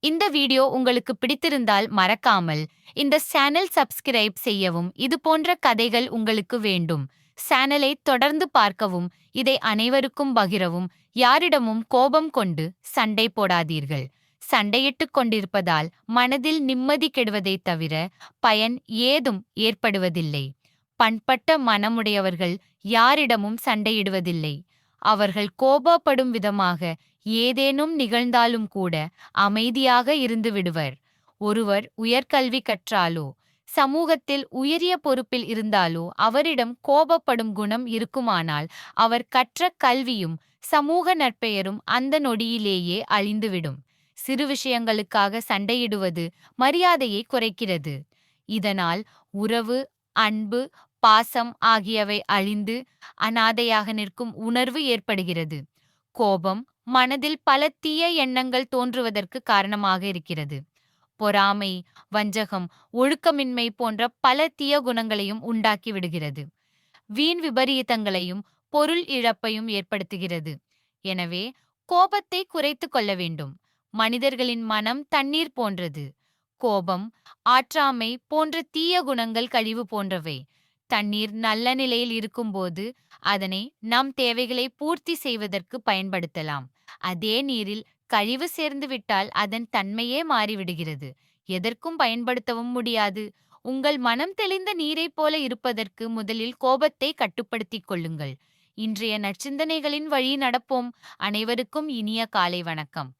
இந்த வீடியோ உங்களுக்கு பிடித்திருந்தால் மறக்காமல் இந்த சேனல் சப்ஸ்கிரைப் செய்யவும் இது போன்ற கதைகள் உங்களுக்கு வேண்டும். சேனலை தொடர்ந்து பார்க்கவும் இதை அனைவருக்கும் பகிரவும் யாரிடமும் கோபம் கொண்டு சண்டை போடாதீர்கள். சண்டையிட்டுக் கொண்டிருப்பதால் மனதில் நிம்மதி கெடுவதைத் தவிர பயன் ஏதும் ஏற்படுவதில்லை. பண்பட்ட மனமுடையவர்கள் யாரிடமும் சண்டையிடுவதில்லை. அவர்கள் கோபப்படும் விதமாக ஏதேனும் நிகழ்ந்தாலும் கூட அமைதியாக இருந்து விடுவர். ஒருவர் உயர்கல்வி கற்றாலோ சமூகத்தில் உயரிய பொறுப்பில் இருந்தாலோ அவரிடம் கோபப்படும் குணம் இருக்குமானால் அவர் கற்ற கல்வியும் சமூக நற்பெயரும் அந்த நொடியிலேயே அழிந்துவிடும். சிறு விஷயங்களுக்காக சண்டையிடுவது மரியாதையை குறைக்கிறது. இதனால் உறவு அன்பு பாசம் ஆகியவை அழிந்து அனாதையாக நிற்கும் உணர்வு ஏற்படுகிறது. கோபம் மனதில் பல தீய எண்ணங்கள் தோன்றுவதற்கு காரணமாக இருக்கிறது. பொறாமை வஞ்சகம் ஒழுக்கமின்மை போன்ற பல தீய குணங்களையும் உண்டாக்கி விடுகிறது. வீண் விபரீதங்களையும் பொருள் இழப்பையும் ஏற்படுத்துகிறது. எனவே கோபத்தை குறைத்து கொள்ள வேண்டும். மனிதர்களின் மனம் தண்ணீர் போன்றது. கோபம் ஆற்றாமை போன்ற தீய குணங்கள் கழிவு போன்றவை. தண்ணீர் நல்ல நிலையில் இருக்கும்போது அதனை நம் தேவைகளை பூர்த்தி செய்வதற்கு பயன்படுத்தலாம். அதே நீரில் கழிவு சேர்ந்துவிட்டால் அதன் தன்மையே மாறிவிடுகிறது. எதற்கும் பயன்படுத்தவும் முடியாது. உங்கள் மனம் தெளிந்த நீரைப் போல இருப்பதற்கு முதலில் கோபத்தை கட்டுப்படுத்திக் கொள்ளுங்கள். இன்றைய நற்சிந்தனைகளின் வழி நடப்போம். அனைவருக்கும் இனிய காலை வணக்கம்.